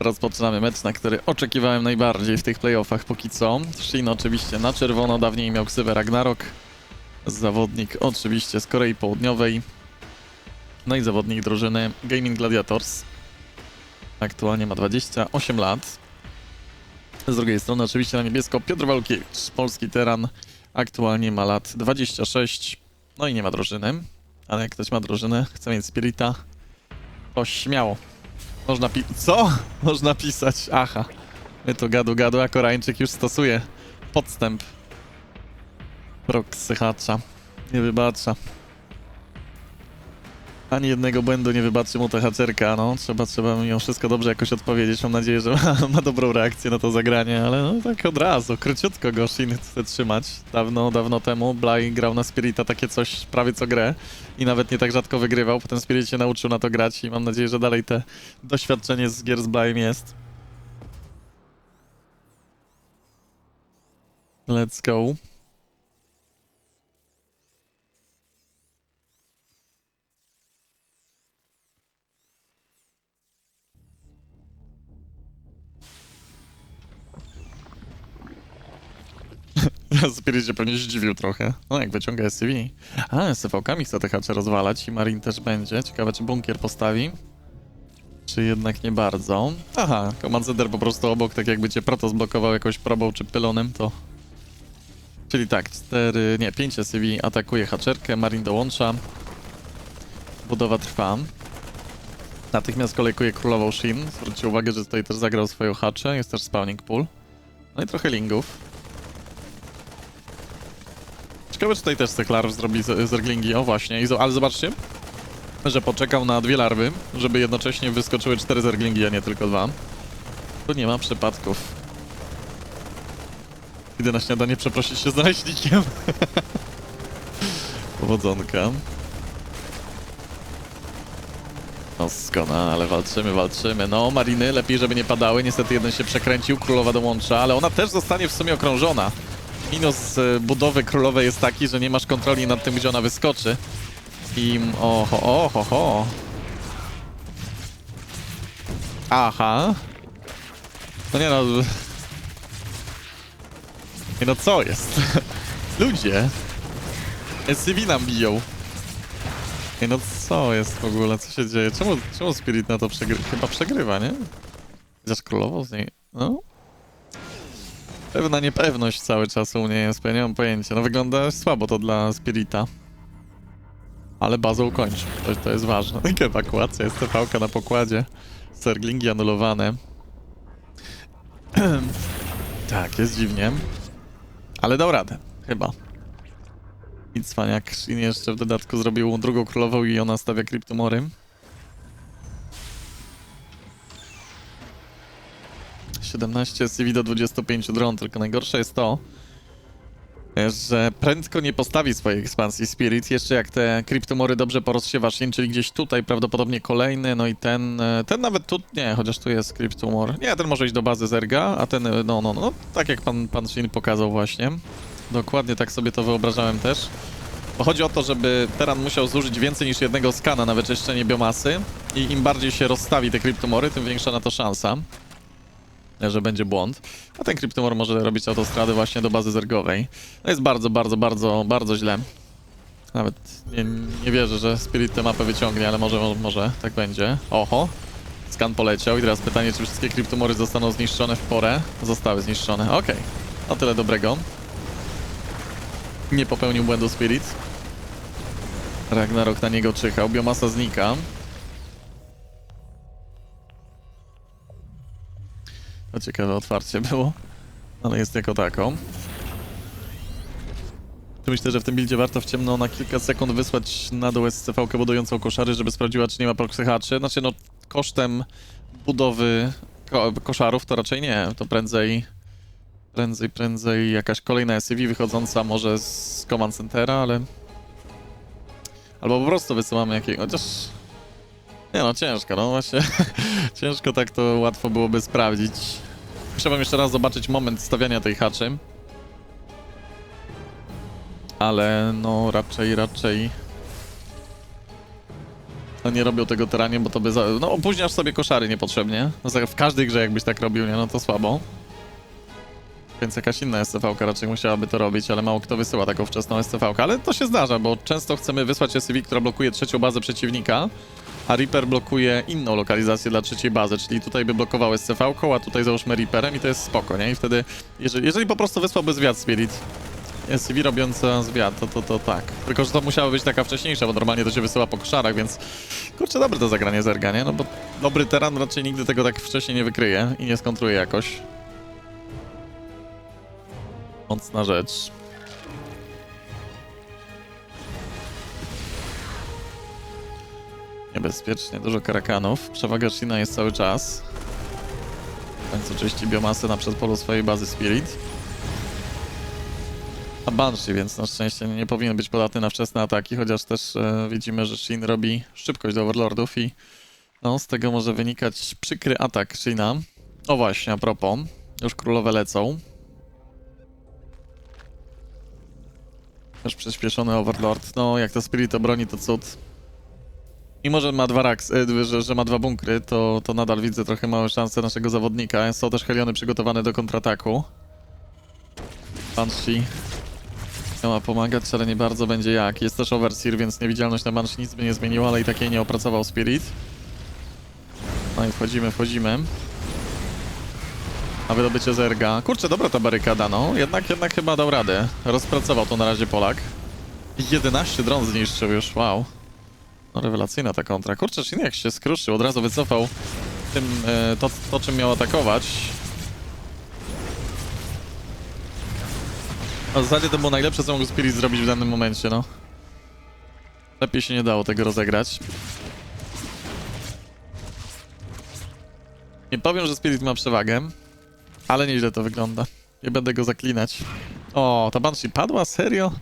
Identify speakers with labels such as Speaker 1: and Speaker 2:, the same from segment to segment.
Speaker 1: Rozpoczynamy mecz, na który oczekiwałem najbardziej w tych playoffach póki co. Shin oczywiście na czerwono, dawniej miał ksywę Ragnarok. Zawodnik oczywiście z Korei Południowej. No i zawodnik drużyny Gaming Gladiators. Aktualnie ma 28 lat. Z drugiej strony oczywiście na niebiesko Piotr Walkiewicz, polski teran. Aktualnie ma lat 26. No i nie ma drużyny. Ale jak ktoś ma drużynę, chce mieć Spirita, to śmiało. Można pi... Co? Można pisać. Aha. My to gadu gadu, a Koreańczyk już stosuje podstęp. Proxy. Nie wybacza. Ani jednego błędu nie wybaczy mu ta hacerka, no. Trzeba, trzeba mimo wszystko dobrze jakoś odpowiedzieć. Mam nadzieję, że ma, ma dobrą reakcję na to zagranie, ale no tak od razu. Króciutko go Shin chce trzymać. Dawno, dawno temu Bly grał na Spirita takie coś prawie co grę i nawet nie tak rzadko wygrywał. Potem Spirit się nauczył na to grać i mam nadzieję, że dalej te doświadczenie z gier z Blyem jest. Let's go. Spirit się pewnie zdziwił trochę. No jak wyciąga SCV. A, SCV-kami chce te hacze rozwalać i Marin też będzie. Ciekawe, czy bunkier postawi. Czy jednak nie bardzo. Aha, Command Center po prostu obok, tak jakby cię proto zblokował jakąś probą czy pylonem, to... Czyli tak, 4, nie, 5 SCV atakuje haczerkę, Marin dołącza. Budowa trwa. Natychmiast kolejkuje królową Shin. Zwróćcie uwagę, że tutaj też zagrał swoją haczę, jest też spawning pool. No i trochę lingów. Ciekawe, czy tutaj też tych larw zrobi zerglingi. O właśnie, I ale zobaczcie, że poczekał na dwie larwy, żeby jednocześnie wyskoczyły cztery zerglingi, a nie tylko dwa. Tu nie ma przypadków. Idę na śniadanie przeprosić się z naleśnikiem. Powodzonka. No skona, ale walczymy, walczymy. No, Mariny, lepiej, żeby nie padały. Niestety jeden się przekręcił, królowa dołącza, ale ona też zostanie w sumie okrążona. Minus e, budowy królowej jest taki, że nie masz kontroli nad tym, gdzie ona wyskoczy. I oho, oho, oho. Aha. No nie no. Nie no co jest? Ludzie. SCV nam biją. Nie no co jest w ogóle? Co się dzieje? Czemu, czemu Spirit na to przegrywa? Chyba przegrywa, nie? Królowo z niej... No? Pewna niepewność cały czas u mnie jest, nie mam pojęcia. No wygląda słabo to dla Spirita. Ale bazą kończy. To, to jest ważne. Ewakuacja, jest TV na pokładzie. Serglingi anulowane. tak, jest dziwnie. Ale dał radę, chyba. I cwaniak Shin jeszcze w dodatku zrobił drugą królową i ona stawia kryptomory. 17 CV do 25 dron, tylko najgorsze jest to, że prędko nie postawi swojej ekspansji Spirit, jeszcze jak te kryptomory dobrze porozsiewa Shin, czyli gdzieś tutaj prawdopodobnie kolejny, no i ten, e, ten nawet tu, nie, chociaż tu jest kryptomor, nie, ten może iść do bazy Zerga, a ten, e, no, no, no, tak jak pan, pan Shin pokazał właśnie, dokładnie tak sobie to wyobrażałem też. Bo chodzi o to, żeby Teran musiał zużyć więcej niż jednego skana na wyczyszczenie biomasy i im bardziej się rozstawi te kryptomory, tym większa na to szansa że będzie błąd. A ten kryptomor może robić autostrady właśnie do bazy zergowej. No jest bardzo, bardzo, bardzo, bardzo źle. Nawet nie, nie wierzę, że Spirit tę mapę wyciągnie, ale może, może tak będzie. Oho, skan poleciał i teraz pytanie, czy wszystkie kryptomory zostaną zniszczone w porę? Zostały zniszczone, okej. No tyle dobrego. Nie popełnił błędu Spirit. Ragnarok na niego czyhał, biomasa znika. To ciekawe otwarcie było, ale jest jako taką. Myślę, że w tym buildzie warto w ciemno na kilka sekund wysłać na dół SCV-kę budującą koszary, żeby sprawdziła, czy nie ma proxy haczy. Znaczy, no, kosztem budowy ko koszarów to raczej nie, to prędzej prędzej, prędzej jakaś kolejna SCV wychodząca może z command centera, ale albo po prostu wysyłamy jakiego, chociaż nie no, ciężko, no właśnie ciężko tak to łatwo byłoby sprawdzić. Musiałbym jeszcze raz zobaczyć moment stawiania tej haczy. Ale no raczej, raczej... nie robią tego teranie, bo to by... Za... No opóźniasz sobie koszary niepotrzebnie. No, W każdej grze jakbyś tak robił, nie? No to słabo. Więc jakaś inna SCV raczej musiałaby to robić, ale mało kto wysyła taką wczesną SCV, ale to się zdarza, bo często chcemy wysłać SCV, która blokuje trzecią bazę przeciwnika, a Reaper blokuje inną lokalizację dla trzeciej bazy, czyli tutaj by blokował SCV, a tutaj załóżmy Reaperem i to jest spoko, nie? I wtedy, jeżeli, jeżeli po prostu wysłałby zwiat Spirit, SCV robiąca zwiat, to, to, to tak. Tylko, że to musiała być taka wcześniejsza, bo normalnie to się wysyła po koszarach, więc kurczę, dobre to zagranie zerga, nie? No bo dobry teran raczej nigdy tego tak wcześniej nie wykryje i nie skontruje jakoś. Mocna rzecz. Niebezpiecznie, dużo karakanów. Przewaga Shina jest cały czas. W końcu czyści biomasę na przedpolu swojej bazy Spirit. A Banshee, więc na szczęście nie powinien być podatny na wczesne ataki, chociaż też e, widzimy, że Shin robi szybkość do Overlordów i no, z tego może wynikać przykry atak Shina. O właśnie, a propos, już królowe lecą. Już przyspieszony Overlord. No, jak to Spirit obroni, to cud. Mimo, że ma dwa raks, e, że, że ma dwa bunkry, to, to nadal widzę trochę małe szanse naszego zawodnika. Są też Heliony przygotowane do kontrataku. Banshee miała pomagać, ale nie bardzo będzie jak. Jest też Overseer, więc niewidzialność na Banshee nic by nie zmieniła, ale i takiej nie opracował Spirit. No i wchodzimy, wchodzimy. A wydobycie zerga. Kurczę, dobra ta barykada, no. Jednak, jednak chyba dał radę. Rozpracował to na razie Polak. 11 dron zniszczył już, wow. No rewelacyjna ta kontra. Kurczę, Shin jak się skruszył, od razu wycofał tym, e, to, to, czym miał atakować. A w zasadzie to było najlepsze, co mógł Spirit zrobić w danym momencie, no. Lepiej się nie dało tego rozegrać. Nie powiem, że Spirit ma przewagę, ale nieźle to wygląda. Nie będę go zaklinać. O, ta Banshee padła? Serio?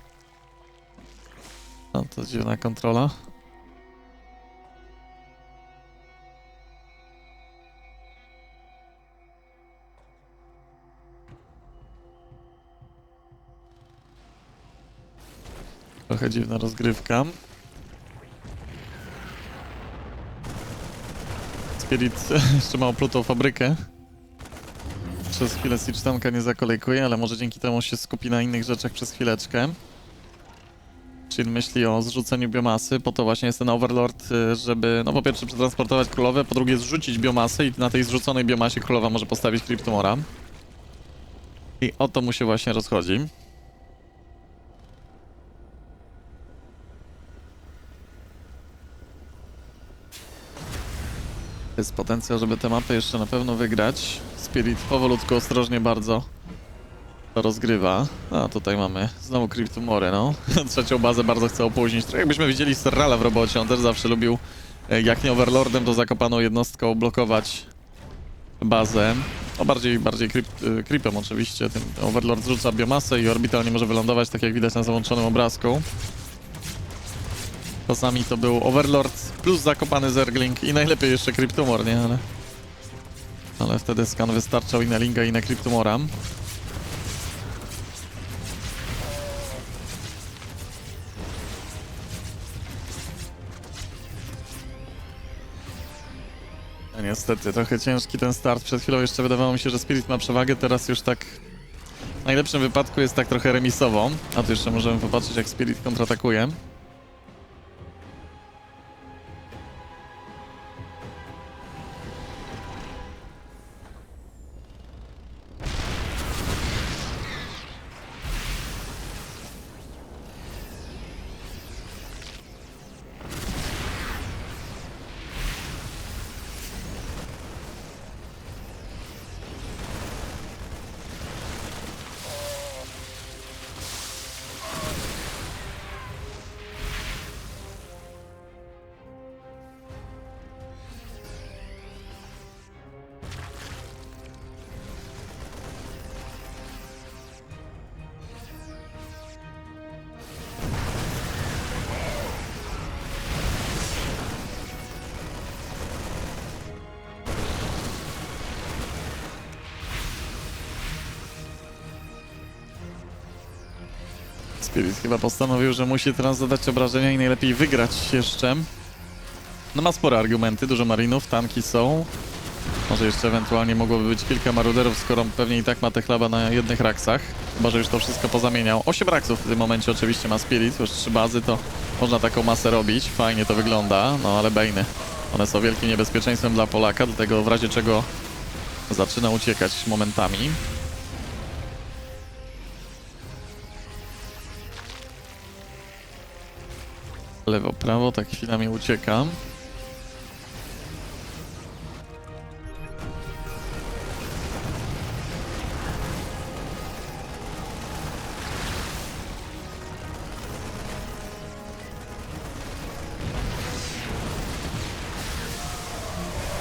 Speaker 1: No to dziwna kontrola. Trochę dziwna rozgrywka. Spirit jeszcze ma oplutą fabrykę. Przez chwilę Siege nie zakolejkuje, ale może dzięki temu się skupi na innych rzeczach przez chwileczkę. Czyli myśli o zrzuceniu biomasy, po to właśnie jest ten Overlord, y, żeby no po pierwsze przetransportować królowe, po drugie zrzucić biomasę i na tej zrzuconej biomasie królowa może postawić Cryptomora. I o to mu się właśnie rozchodzi. Jest potencjał, żeby tę mapę jeszcze na pewno wygrać. Spirit powolutku, ostrożnie bardzo to rozgrywa. A tutaj mamy znowu Cryptomory, no. Trzecią bazę bardzo chcę opóźnić. Trochę jakbyśmy widzieli Serrala w robocie, on też zawsze lubił, e, jak nie Overlordem, to zakopaną jednostką blokować bazę. No bardziej, bardziej e, creepem oczywiście. Ten Overlord zrzuca biomasę i orbital nie może wylądować, tak jak widać na załączonym obrazku. Czasami to był Overlord plus zakopany Zergling i najlepiej jeszcze Cryptomor, nie? Ale, ale wtedy skan wystarczał i na Linga i na Cryptomora. No niestety, trochę ciężki ten start. Przed chwilą jeszcze wydawało mi się, że Spirit ma przewagę, teraz już tak w najlepszym wypadku jest tak trochę remisowo. A tu jeszcze możemy popatrzeć jak Spirit kontratakuje. Spirit chyba postanowił, że musi teraz zadać obrażenia i najlepiej wygrać jeszcze. No ma spore argumenty, dużo marinów, tanki są. Może jeszcze ewentualnie mogłoby być kilka maruderów, skoro pewnie i tak ma te chleba na jednych raksach. Chyba, że już to wszystko pozamieniał. 8 raksów w tym momencie oczywiście ma Spirit, już trzy bazy, to można taką masę robić. Fajnie to wygląda, no ale Bejny. One są wielkim niebezpieczeństwem dla Polaka, dlatego w razie czego zaczyna uciekać momentami. Lewo, prawo, tak chwilami ucieka.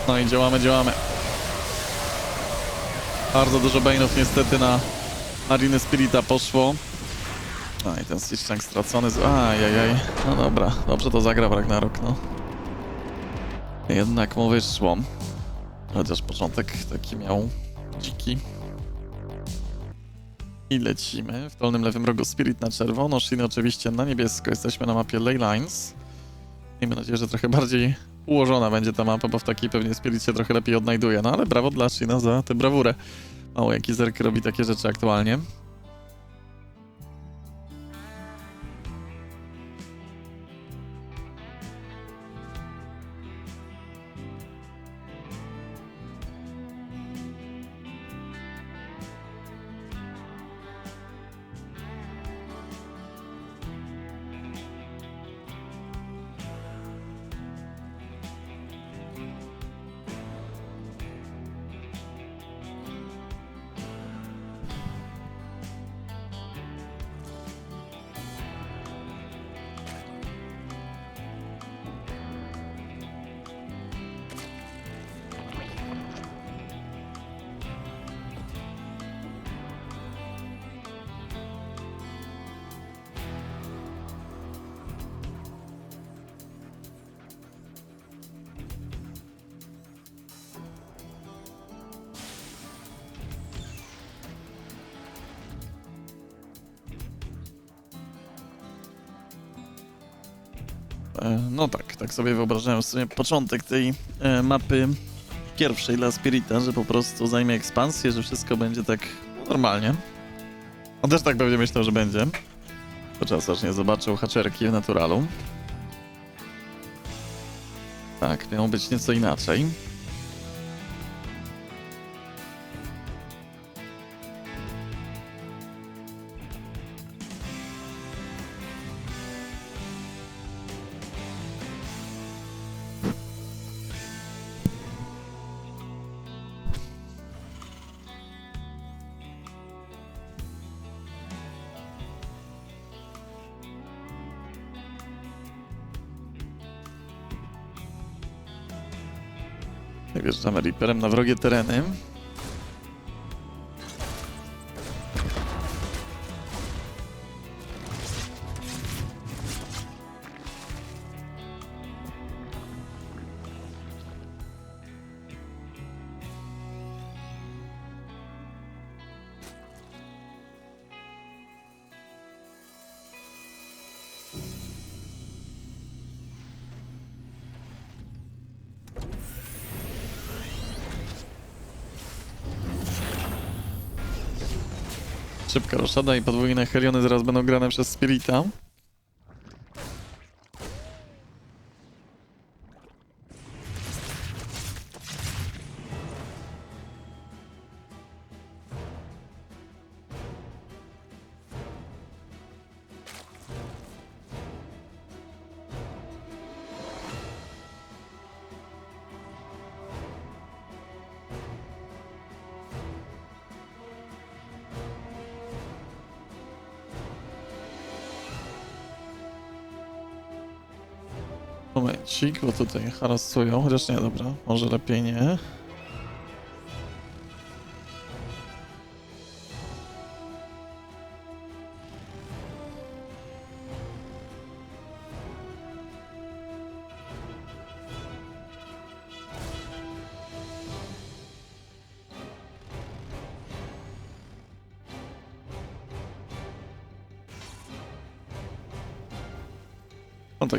Speaker 1: No i działamy, działamy. Bardzo dużo Bane'ów niestety na Mariny Spirita poszło. No i ten Sichtank stracony. z- Ajajaj. No dobra, dobrze to zagra Ragnarok, no. Jednak mu wyszło. Chociaż początek taki miał dziki. I lecimy. W dolnym lewym rogu Spirit na czerwono, Shin oczywiście na niebiesko. Jesteśmy na mapie Ley Lines. Miejmy nadzieję, że trochę bardziej ułożona będzie ta mapa, bo w takiej pewnie Spirit się trochę lepiej odnajduje. No ale brawo dla Shina za tę brawurę. Mało jaki zerk robi takie rzeczy aktualnie. No tak, tak sobie wyobrażałem w sumie początek tej e, mapy pierwszej dla Spirita, że po prostu zajmie ekspansję, że wszystko będzie tak normalnie. On też tak pewnie myślał, że będzie. Chociaż aż nie zobaczył haczerki w naturalu. Tak, miało być nieco inaczej. Wjeżdżamy Reaperem na wrogie tereny. Szybka roszada i podwójne heliony zaraz będą grane przez Spirita. Momencik, bo tutaj harasują, chociaż nie, dobra, może lepiej nie.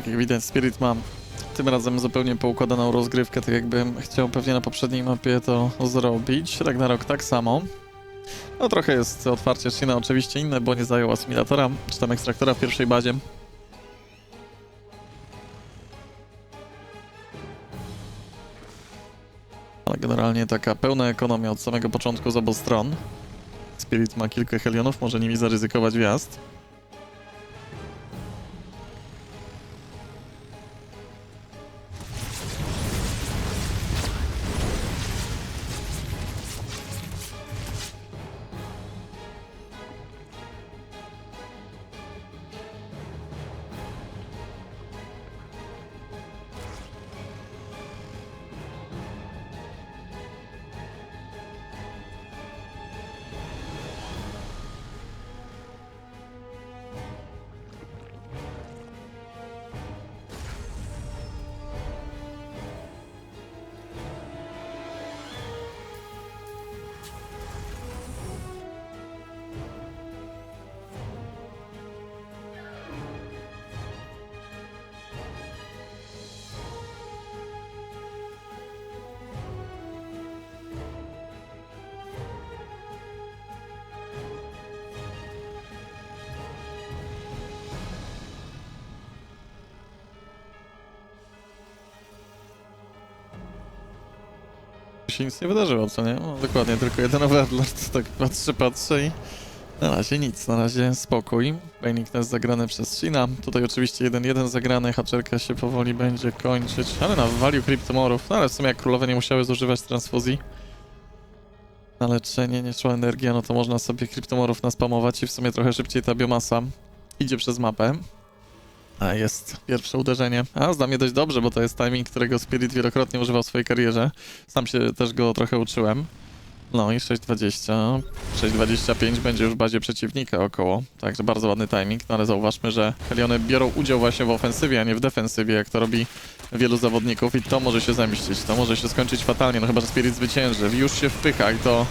Speaker 1: Jak widać, Spirit ma tym razem zupełnie poukładaną rozgrywkę, tak jakbym chciał pewnie na poprzedniej mapie to zrobić. Ragnarok tak samo. No trochę jest otwarcie Shina oczywiście inne, bo nie zajął asymilatora, czy tam ekstraktora w pierwszej bazie. Ale generalnie taka pełna ekonomia od samego początku z obu stron. Spirit ma kilka helionów, może nimi zaryzykować wjazd. Się nic nie wydarzyło, co nie? No, dokładnie, tylko jeden Overlord. Tak patrzę, patrzę i na razie nic, na razie spokój. Bainik też zagrany przez Shina. Tutaj oczywiście 1-1 zagrany, haczerka się powoli będzie kończyć, ale na waliu kryptomorów. No ale w sumie jak królowe nie musiały zużywać transfuzji na leczenie, nie szła energia, no to można sobie kryptomorów naspamować i w sumie trochę szybciej ta biomasa idzie przez mapę. A jest pierwsze uderzenie. A zda mnie dość dobrze, bo to jest timing, którego Spirit wielokrotnie używał w swojej karierze. Sam się też go trochę uczyłem. No i 6.20, 6.25 będzie już w bazie przeciwnika około, także bardzo ładny timing, no ale zauważmy, że Heliony biorą udział właśnie w ofensywie, a nie w defensywie, jak to robi wielu zawodników i to może się zemścić, to może się skończyć fatalnie, no chyba, że Spirit zwycięży, już się wpycha i to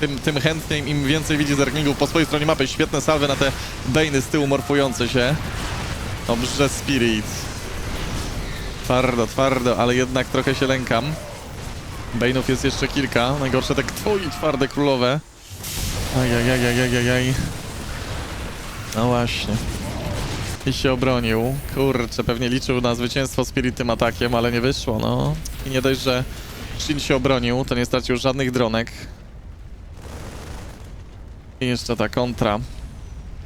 Speaker 1: tym, tym chętniej im więcej widzi zerklingów po swojej stronie mapy, świetne salwy na te Bane'y z tyłu morfujące się. Dobrze, Spirit. Twardo, twardo, ale jednak trochę się lękam. Bane'ów jest jeszcze kilka. Najgorsze te twoi twarde królowe. Ajajajajajajaj. No właśnie. I się obronił. Kurczę, pewnie liczył na zwycięstwo Spirit tym atakiem, ale nie wyszło, no. I nie dość, że Shin się obronił, to nie stracił żadnych dronek. I jeszcze ta kontra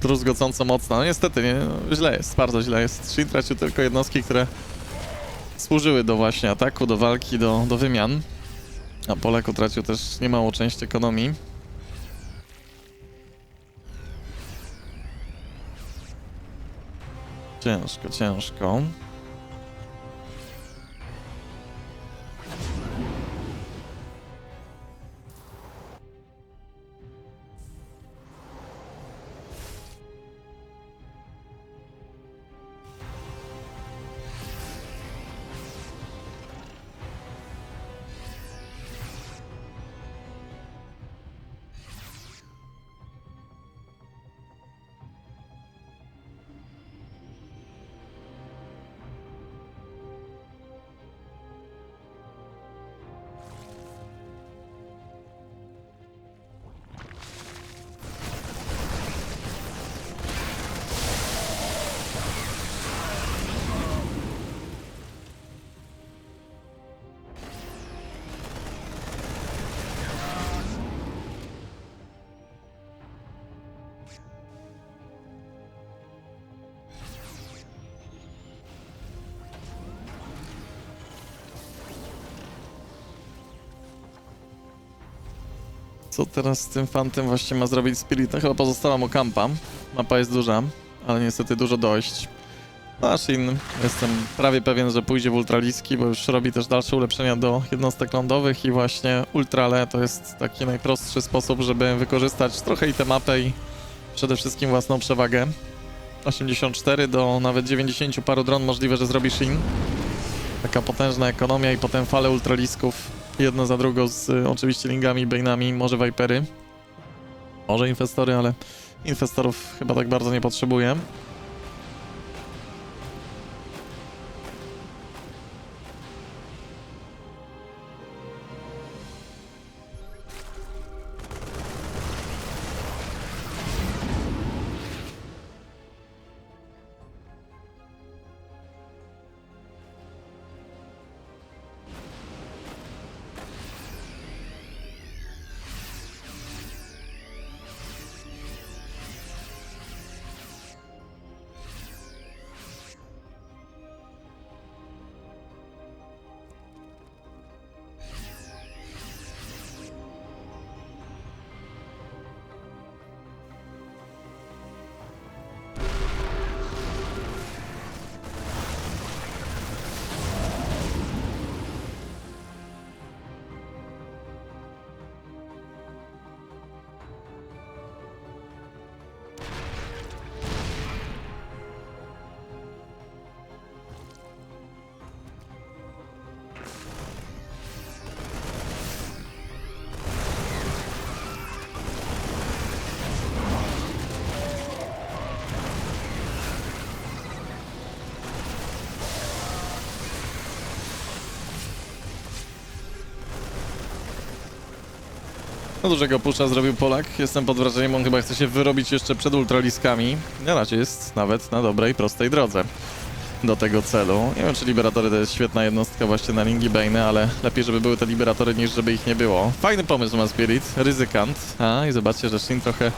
Speaker 1: druzgocąco mocna. No niestety, nie, no, źle jest, bardzo źle jest. Shin tracił tylko jednostki, które służyły do właśnie ataku, do walki, do, do wymian. A Polek utracił też niemałą część ekonomii. Ciężko, ciężko. Co teraz z tym fantem właśnie ma zrobić Spirit? No chyba pozostała mu kampa. Mapa jest duża, ale niestety dużo dojść. Nashin, jestem prawie pewien, że pójdzie w ultraliski, bo już robi też dalsze ulepszenia do jednostek lądowych i właśnie ultrale to jest taki najprostszy sposób, żeby wykorzystać trochę i tę mapę i przede wszystkim własną przewagę. 84 do nawet 90 paru dron możliwe, że zrobi Shin. Taka potężna ekonomia i potem fale ultralisków jedno za drugą z y, oczywiście lingami, bane'ami, może vipery. Może infestory, ale infestorów chyba tak bardzo nie potrzebuję. No dużego pusza zrobił Polak. Jestem pod wrażeniem, on chyba chce się wyrobić jeszcze przed ultraliskami. Na razie jest nawet na dobrej, prostej drodze do tego celu. Nie wiem, czy Liberatory to jest świetna jednostka właśnie na linki Bane, ale lepiej, żeby były te Liberatory, niż żeby ich nie było. Fajny pomysł ma Spirit, ryzykant. A, i zobaczcie, że Shin trochę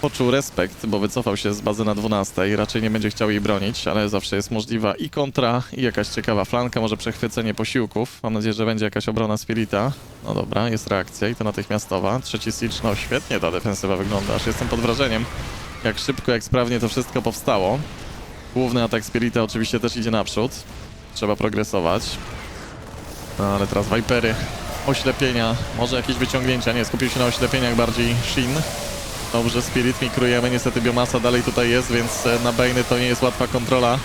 Speaker 1: poczuł respekt, bo wycofał się z bazy na 12 i raczej nie będzie chciał jej bronić, ale zawsze jest możliwa i kontra, i jakaś ciekawa flanka, może przechwycenie posiłków. Mam nadzieję, że będzie jakaś obrona Spirita. No dobra, jest reakcja i to natychmiastowa. Trzeci Siege, no świetnie ta defensywa wygląda, aż jestem pod wrażeniem, jak szybko, jak sprawnie to wszystko powstało. Główny atak Spirita oczywiście też idzie naprzód. Trzeba progresować. No ale teraz Vipery, oślepienia, może jakieś wyciągnięcia. Nie, skupił się na oślepieniach bardziej Shin. Dobrze, Spirit mikrujemy, niestety biomasa dalej tutaj jest, więc e, na Bane to nie jest łatwa kontrola.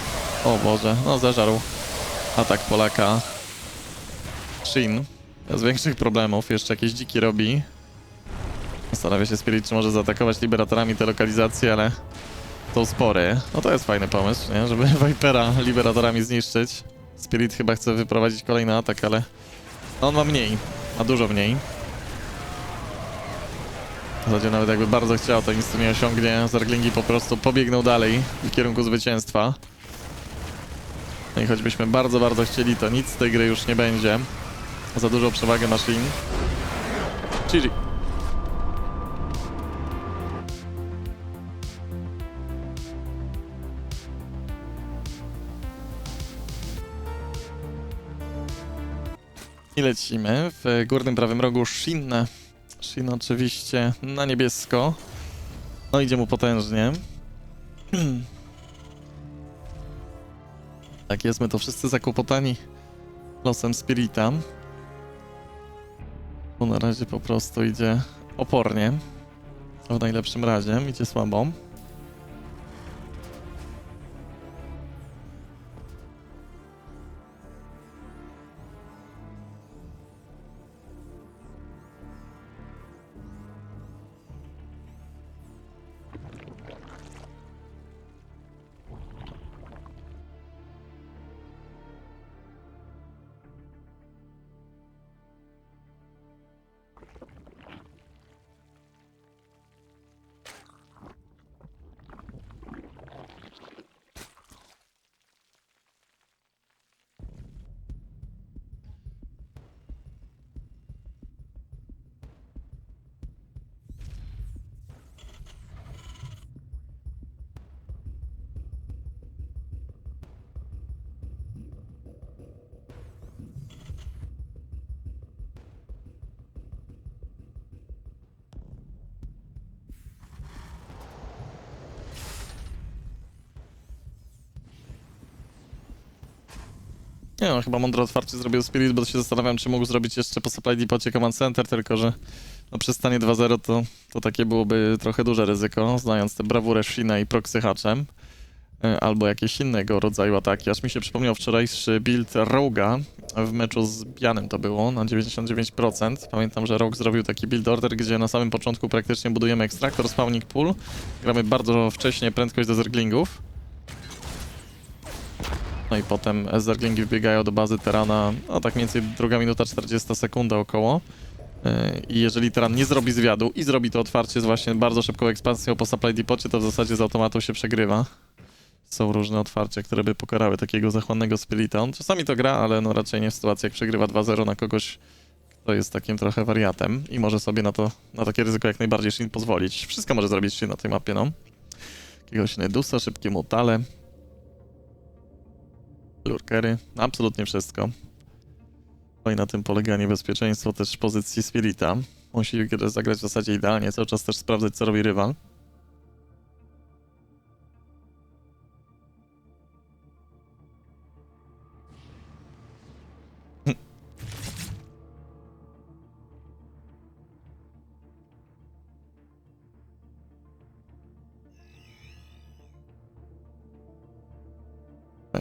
Speaker 1: O Boże, no zeżarł atak Polaka. Shin, bez większych problemów, jeszcze jakieś dziki robi. Zastanawia się Spirit, czy może zaatakować Liberatorami te lokalizacje, ale są spory. No to jest fajny pomysł, nie? Żeby Vipera Liberatorami zniszczyć. Spirit chyba chce wyprowadzić kolejny atak, ale on ma mniej, ma dużo mniej. W zasadzie nawet jakby bardzo chciał, to nic tu nie osiągnie. Zerglingi po prostu pobiegną dalej w kierunku zwycięstwa. No i choćbyśmy bardzo, bardzo chcieli, to nic z tej gry już nie będzie. Za dużą przewagę ma Shin. GG. I lecimy. W górnym prawym rogu Shin. Shin oczywiście na niebiesko. No idzie mu potężnie. tak jest, my to wszyscy zakłopotani losem Spirita. Bo na razie po prostu idzie opornie. W najlepszym razie idzie słabo. Nie no, chyba mądre otwarcie zrobił Spirit, bo się zastanawiam, czy mógł zrobić jeszcze po Supply Depocie Command Center, tylko że no przy stanie 2-0 to, to takie byłoby trochę duże ryzyko, znając tę brawurę Shina i proxy hatchem, e, albo jakieś innego rodzaju ataki. Aż mi się przypomniał wczorajszy build Roga w meczu z Bianem to było, na 99%. Pamiętam, że Rogue zrobił taki build order, gdzie na samym początku praktycznie budujemy ekstraktor, spawning pool, gramy bardzo wcześnie prędkość do zerglingów, no i potem Zerglingi wbiegają do bazy Terana, no tak mniej więcej druga minuta 40 sekunda około. Yy, I jeżeli Teran nie zrobi zwiadu i zrobi to otwarcie z właśnie bardzo szybką ekspansją po supply depocie, to w zasadzie z automatu się przegrywa. Są różne otwarcia, które by pokarały takiego zachłannego Spirita. On czasami to gra, ale no raczej nie w sytuacji, jak przegrywa 2-0 na kogoś, kto jest takim trochę wariatem i może sobie na to, na takie ryzyko jak najbardziej Shin pozwolić. Wszystko może zrobić Shin na tej mapie, no. Jakiegoś Nedusa, szybkie mutale. Lurkery, absolutnie wszystko. No i na tym polega niebezpieczeństwo też pozycji Spirita. Musi zagrać w zasadzie idealnie, cały czas też sprawdzać, co robi rywal.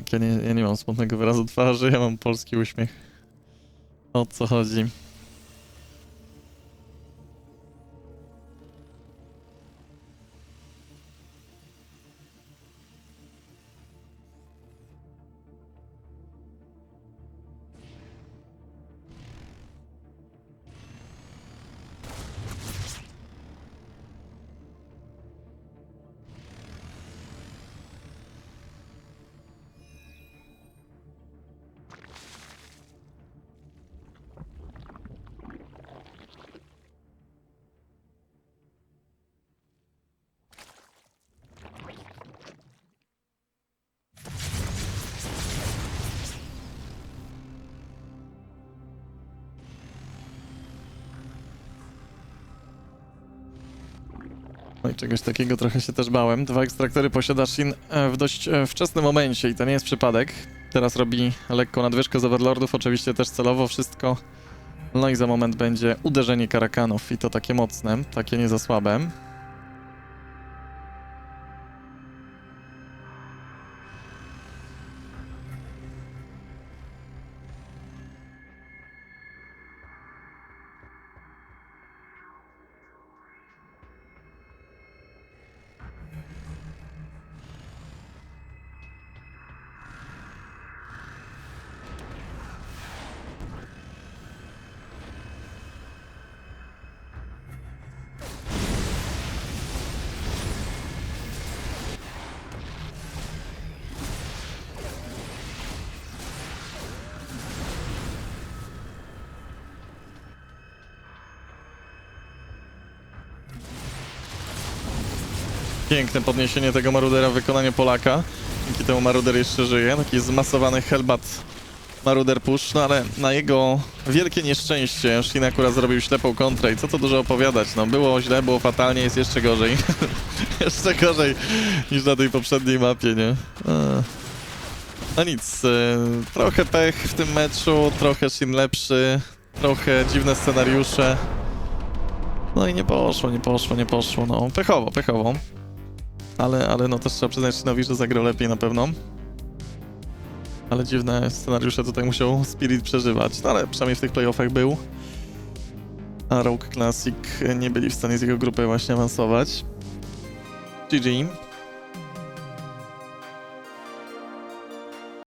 Speaker 1: Tak, ja nie, ja nie mam smutnego wyrazu twarzy, ja mam polski uśmiech. O co chodzi? Czegoś takiego trochę się też bałem. Dwa ekstraktory posiada Shin e, w dość e, wczesnym momencie i to nie jest przypadek. Teraz robi lekką nadwyżkę z Overlordów, oczywiście też celowo wszystko. No i za moment będzie uderzenie karakanów i to takie mocne, takie nie za słabe. Piękne podniesienie tego Marudera w wykonaniu Polaka. Dzięki temu Maruder jeszcze żyje. Taki zmasowany Hellbat Maruder push, no ale na jego wielkie nieszczęście Shin akurat zrobił ślepą kontrę i co to dużo opowiadać, no było źle, było fatalnie, jest jeszcze gorzej. jeszcze gorzej niż na tej poprzedniej mapie, nie? No nic, e, trochę pech w tym meczu, trochę Shin lepszy, trochę dziwne scenariusze. No i nie poszło, nie poszło, nie poszło, no pechowo, pechowo. Ale, ale no też trzeba przyznać Shinowi, że zagrał lepiej na pewno. Ale dziwne scenariusze tutaj musiał Spirit przeżywać, no ale przynajmniej w tych playoffach był. A Rogue Classic nie byli w stanie z jego grupy właśnie awansować. GG.